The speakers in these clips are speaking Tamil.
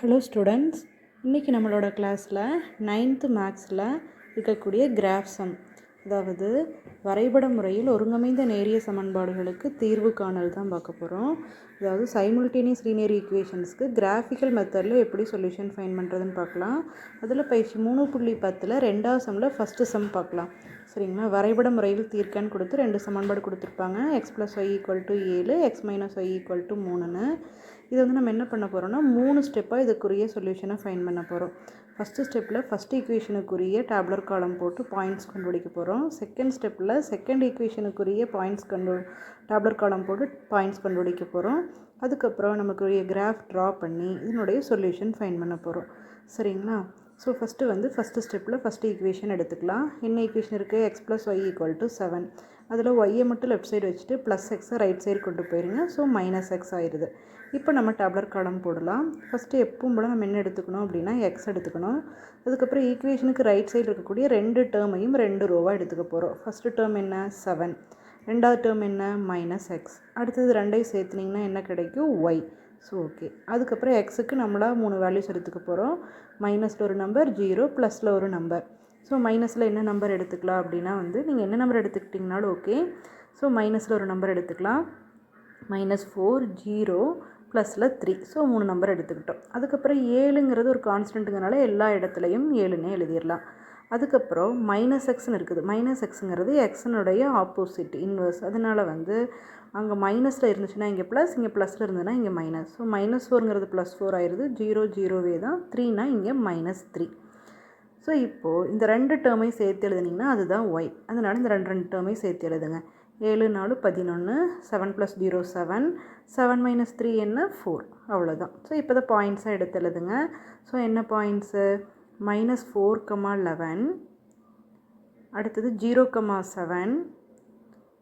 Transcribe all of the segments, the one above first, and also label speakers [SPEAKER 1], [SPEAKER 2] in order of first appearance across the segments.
[SPEAKER 1] ஹலோ ஸ்டூடெண்ட்ஸ் இன்றைக்கி நம்மளோட கிளாஸில் நைன்த்து மேக்ஸில் இருக்கக்கூடிய கிராஃப் சம் அதாவது வரைபட முறையில் ஒருங்கமைந்த நேரிய சமன்பாடுகளுக்கு தீர்வு காணல் தான் பார்க்க போகிறோம் அதாவது சைமுல்டேனியஸ் லீனியர் ஈக்குவேஷன்ஸ்க்கு கிராஃபிக்கல் மெத்தடில் எப்படி சொல்யூஷன் ஃபைன் பண்ணுறதுன்னு பார்க்கலாம். அதில் பயிற்சி மூணு புள்ளி பத்தில் ரெண்டாவது சம்மில் ஃபஸ்ட்டு சம் பார்க்கலாம். சரிங்களா? வரைபட முறையில் தீர்க்கன்னு கொடுத்து ரெண்டு சமன்பாடு கொடுத்துருப்பாங்க. X plus Y equal to ஏழு X minus Y equal to மூணுன்னு. இது வந்து நம்ம என்ன பண்ண போகிறோம்னா மூணு ஸ்டெப்பாக இதுக்குரிய சொல்யூஷனை ஃபைன் பண்ண போகிறோம் ஃபஸ்ட்டு ஸ்டெப்பில் ஃபஸ்ட் ஈக்குவேஷனுக்குரிய டேப்லர் காலம் போட்டு பாயிண்ட்ஸ் கண்டுபிடிக்க போகிறோம் செகண்ட் ஸ்டெப்பில் செகண்ட் ஈக்குவேஷனுக்குரிய பாயிண்ட்ஸ் கண்டு டேப்லர் காலம் போட்டு பாயிண்ட்ஸ் கண்டுபிடிக்க போகிறோம் அதுக்கப்புறம் நமக்குரிய கிராஃப் ட்ரா பண்ணி இதனுடைய சொல்யூஷன் ஃபைன் பண்ண போகிறோம் சரிங்களா? ஸோ ஃபஸ்ட்டு வந்து ஃபஸ்ட்டு ஸ்டெப்பில் ஃபஸ்ட்டு ஈக்குவேஷன் எடுத்துக்கலாம். என்ன ஈக்குவேஷன் இருக்குது X plus Y equal to seven அதில் ஒய்யை மட்டும் லெஃப்ட் சைடு வச்சுட்டு ப்ளஸ் எக்ஸை ரைட் சைடு கொண்டு போயிருங்க. ஸோ மைனஸ் எக்ஸ் ஆயிடுது இப்போ நம்ம டேப்லர் காலம் போடலாம். ஃபஸ்ட்டு எப்பவும் போல் நம்ம என்ன எடுத்துக்கணும் அப்படின்னா எக்ஸ் எடுத்துக்கணும். அதுக்கப்புறம் ஈக்குவேஷனுக்கு ரைட் சைடு இருக்கக்கூடிய ரெண்டு டேர்மையும் ரெண்டு ரோவாக எடுத்துக்க போகிறோம் ஃபஸ்ட்டு டேர்ம் என்ன? செவன் ரெண்டாவது டேர்ம் என்ன? மைனஸ் எக்ஸ் அடுத்தது ரெண்டையும் சேர்த்துனிங்கன்னா என்ன கிடைக்கும்? ஒய் ஸோ ஓகே அதுக்கப்புறம் எக்ஸுக்கு நம்மளாக மூணு வேல்யூஸ் எடுத்துக்க போகிறோம் மைனஸில் ஒரு நம்பர் ஜீரோ ப்ளஸில் ஒரு நம்பர் ஸோ மைனஸில் என்ன நம்பர் எடுத்துக்கலாம் அப்படின்னா வந்து நீங்கள் என்ன நம்பர் எடுத்துக்கிட்டிங்கனாலும் ஓகே ஸோ மைனஸில் ஒரு நம்பர் எடுத்துக்கலாம். மைனஸ் ஃபோர் ஜீரோ ப்ளஸில் த்ரீ ஸோ மூணு நம்பர் எடுத்துக்கிட்டோம். அதுக்கப்புறம் ஏழுங்கிறது ஒரு கான்ஸ்டன்ட்டுங்கிறனால எல்லா இடத்துலையும் ஏழுன்னே எழுதிடலாம். அதுக்கப்புறம் மைனஸ் எக்ஸ்னு இருக்குது. மைனஸ் எக்ஸுங்கிறது எக்ஸனுடைய ஆப்போசிட் இன்வர்ஸ் அதனால் வந்து அங்கே மைனஸில் இருந்துச்சுன்னா இங்கே ப்ளஸ் இங்கே ப்ளஸில் இருந்ததுன்னா இங்கே மைனஸ் ஸோ மைனஸ் ஃபோருங்கிறது ப்ளஸ் ஃபோர் ஆயிடுது ஜீரோ ஜீரோவே தான். த்ரீனா இங்கே மைனஸ் த்ரீ ஸோ இப்போது இந்த ரெண்டு டேர்மையும் சேர்த்து எழுதுனீங்கன்னா அதுதான் ஒய் அதனால் இந்த ரெண்டு ரெண்டு டேர்மையும் சேர்த்து எழுதுங்க. ஏழு நாலு பதினொன்று seven plus zero seven seven minus three என்ன? ஃபோர் அவ்வளோதான் ஸோ இப்போ தான் பாயிண்ட்ஸாக எடுத்து எழுதுங்க. ஸோ என்ன points minus four comma eleven அடுத்தது ஜீரோ கமா செவன்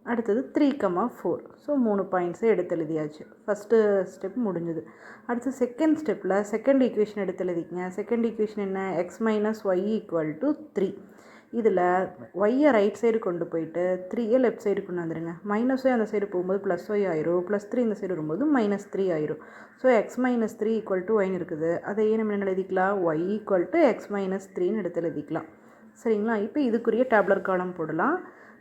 [SPEAKER 1] அடுத்தது த்ரீ கமா ஃபோர் ஸோ மூணு பாயிண்ட்ஸை எடுத்து எழுதியாச்சு. ஃபஸ்ட்டு ஸ்டெப் முடிஞ்சுது. அடுத்து செகண்ட் ஸ்டெப்பில் செகண்ட் ஈக்குவேஷன் எடுத்து எழுதிக்கங்க. செகண்ட் ஈக்குவேஷன் என்ன? X minus Y equal to three இதில் ஒய்யை ரைட் சைடு கொண்டு போயிட்டு த்ரீயை லெஃப்ட் சைடு கொண்டு வந்துடுங்க மைனஸ் ஒய் அந்த சைடு போகும்போது ப்ளஸ் ஒய் ஆயிரும். ப்ளஸ் த்ரீ இந்த சைடு வரும்போது மைனஸ் த்ரீ ஆயிரும். So X minus three equal to ஒய்னு இருக்குது. அதையே நம்ம என்ன எழுதிக்கலாம்? Y equal to X minus த்ரீன்னு எடுத்து எழுதிக்கலாம். சரிங்களா? இப்போ இதுக்குரிய டேப்லர் காலம் போடலாம்.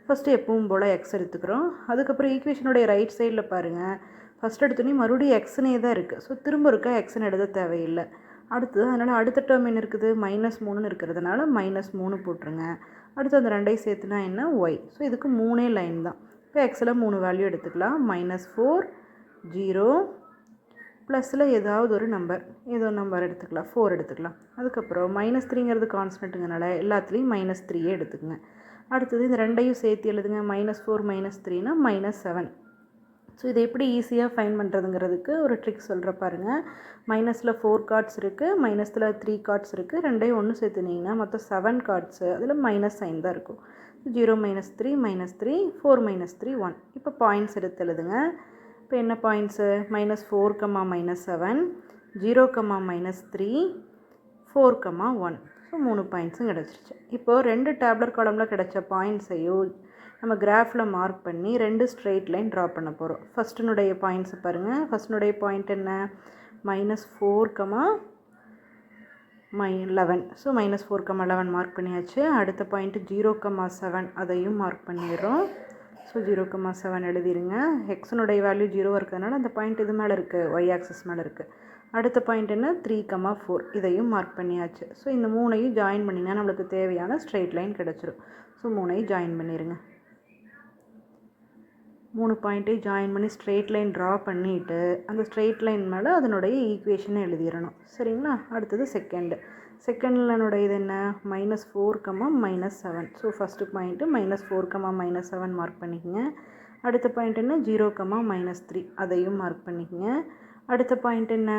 [SPEAKER 1] ஃபஸ்ட்டு எப்பவும் போல் எக்ஸ் எடுத்துக்கிறோம். அதுக்கப்புறம் ஈக்குவேஷனுடைய ரைட் சைடில் பாருங்கள் ஃபஸ்ட் எடுத்தோடனே மறுபடியும் எக்ஸ்னே தான் இருக்குது ஸோ திரும்ப இருக்க எக்ஸ்னு எழுத தேவையில்லை. அடுத்தது அதனால் அடுத்த டேர்ம் என்ன இருக்குது? மைனஸ் மூணுன்னு இருக்கிறதுனால மைனஸ் மூணு போட்டுருங்க. அடுத்து அந்த ரெண்டையும் சேர்த்துனா என்ன? ஒய் ஸோ இதுக்கு மூணே லைன் தான். இப்போ எக்ஸில் மூணு வேல்யூ எடுத்துக்கலாம். மைனஸ் ஃபோர் ஜீரோ ப்ளஸில் ஏதாவது ஒரு நம்பர் ஏதோ நம்பர் எடுத்துக்கலாம். ஃபோர் எடுத்துக்கலாம். அதுக்கப்புறம் மைனஸ் த்ரீங்கிறது கான்ஸ்டன்ட்டுங்கனால எல்லாத்துலேயும் மைனஸ் த்ரீயே எடுத்துக்கங்க. அடுத்தது இந்த ரெண்டையும் சேர்த்து எழுதுங்க. மைனஸ் ஃபோர் மைனஸ் த்ரீனா மைனஸ் செவன் ஸோ இதை எப்படி ஈஸியாக ஃபைன் பண்ணுறதுங்கிறதுக்கு ஒரு ட்ரிக் சொல்கிற பாருங்கள் மைனஸில் ஃபோர் கார்ட்ஸ் இருக்குது மைனஸில் த்ரீ கார்ட்ஸ் இருக்குது ரெண்டையும் ஒன்று சேர்த்துனீங்கன்னா மொத்தம் செவன் கார்ட்ஸு அதில் மைனஸ் சைன் தான் இருக்கும். Zero minus three minus three four minus three one இப்போ பாயிண்ட்ஸ் எடுத்து எழுதுங்க. இப்போ என்ன points minus four comma minus seven zero comma minus three four comma one so மூணு பாயிண்ட்ஸும் கிடச்சிருச்சு. இப்போது ரெண்டு டேப்லர் காலமில் கிடச்ச பாயிண்ட்ஸையும் நம்ம கிராஃபில் மார்க் பண்ணி ரெண்டு ஸ்ட்ரெயிட் லைன் ட்ரா பண்ண போகிறோம் ஃபஸ்ட்டுனுடைய பாயிண்ட்ஸை பாருங்கள் ஃபஸ்ட்டுனுடைய பாயிண்ட் என்ன? Minus four comma my eleven so minus four comma eleven mark பண்ணியாச்சு. அடுத்த பாயிண்ட்டு ஜீரோ கமா செவன் அதையும் மார்க் பண்ணிடுறோம். ஸோ ஜீரோ கமா செவன் எழுதிருங்க. ஹெக்ஸனுடைய வேல்யூ ஜீரோ இருக்கிறதுனால அந்த பாயிண்ட் இது மேலே இருக்குது ஒய் ஆக்சஸ் மேலே இருக்குது அடுத்த பாயிண்ட் என்ன? த்ரீ கமா ஃபோர் இதையும் மார்க் பண்ணியாச்சு. ஸோ இந்த மூணையும் ஜாயின் பண்ணிங்கன்னா நம்மளுக்கு தேவையான ஸ்ட்ரெயிட் லைன் கிடச்சிரும். ஸோ மூணையும் ஜாயின் பண்ணிடுங்க மூணு பாயிண்ட்டையும் ஜாயின் பண்ணி ஸ்ட்ரெயிட் லைன் ட்ரா பண்ணிவிட்டு அந்த ஸ்ட்ரெயிட் லைன் மேலே அதனுடைய ஈக்குவேஷனை எழுதிடணும். சரிங்களா? அடுத்தது செகண்டு செகண்ட்லனுடைய இது என்ன? Minus four comma minus seven so first point minus four comma minus seven mark பண்ணிக்கங்க. அடுத்த பாயிண்ட் என்ன? ஜீரோ கமா மைனஸ் த்ரீ அதையும் மார்க் பண்ணிக்கங்க. அடுத்த பாயிண்ட் என்ன?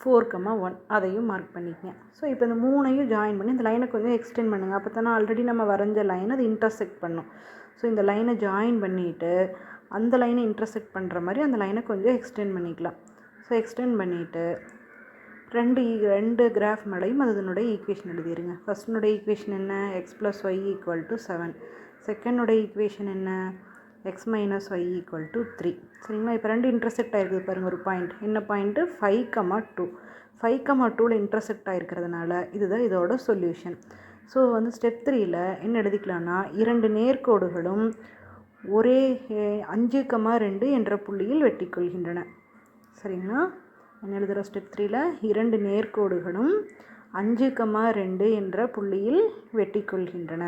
[SPEAKER 1] ஃபோர் கம்மா ஒன் அதையும் மார்க் பண்ணிக்கங்க. ஸோ இப்போ இந்த மூணையும் ஜாயின் பண்ணி இந்த லைனை கொஞ்சம் எக்ஸ்டெண்ட் பண்ணுங்கள் அப்போ தானே ஆல்ரெடி நம்ம வரைஞ்ச லைன் அது இன்டர்செக்ட் பண்ணும். ஸோ இந்த லைனை ஜாயின் பண்ணிவிட்டு அந்த லைனை இன்டர்செக்ட் பண்ணுற மாதிரி அந்த லைனை கொஞ்சம் எக்ஸ்டெண்ட் பண்ணிக்கலாம். ஸோ எக்ஸ்டெண்ட் பண்ணிவிட்டு ரெண்டு e, ரெண்டு கிராஃப் மேலேயும் அதனுடைய ஈக்குவேஷன் எழுதிடுங்க ஃபஸ்ட்னுடைய ஈக்குவேஷன் என்ன? X plus Y equal to seven செகண்டுடைய equation என்ன? X minus Y equal to three சரிங்களா? இப்போ ரெண்டு இன்டர்செக்ட் ஆகிருக்குது பாருங்கள் ஒரு பாயிண்ட் என்ன point five comma two five comma டூவில் இன்டர்செக்ட் ஆகிருக்கிறதுனால இதுதான் இதோட சொல்யூஷன் ஸோ வந்து ஸ்டெப் த்ரீயில் என்ன எழுதிக்கலாம்னா இரண்டு நேர்கோடுகளும் ஒரே அஞ்சு கமா ரெண்டு என்ற புள்ளியில் வெட்டிக்கொள்கின்றன. சரிங்களா? என்ன எழுதுகிற ஸ்டெப் த்ரீயில் இரண்டு நேர்கோடுகளும் அஞ்சு கமா ரெண்டு என்ற புள்ளியில் வெட்டிக்கொள்கின்றன.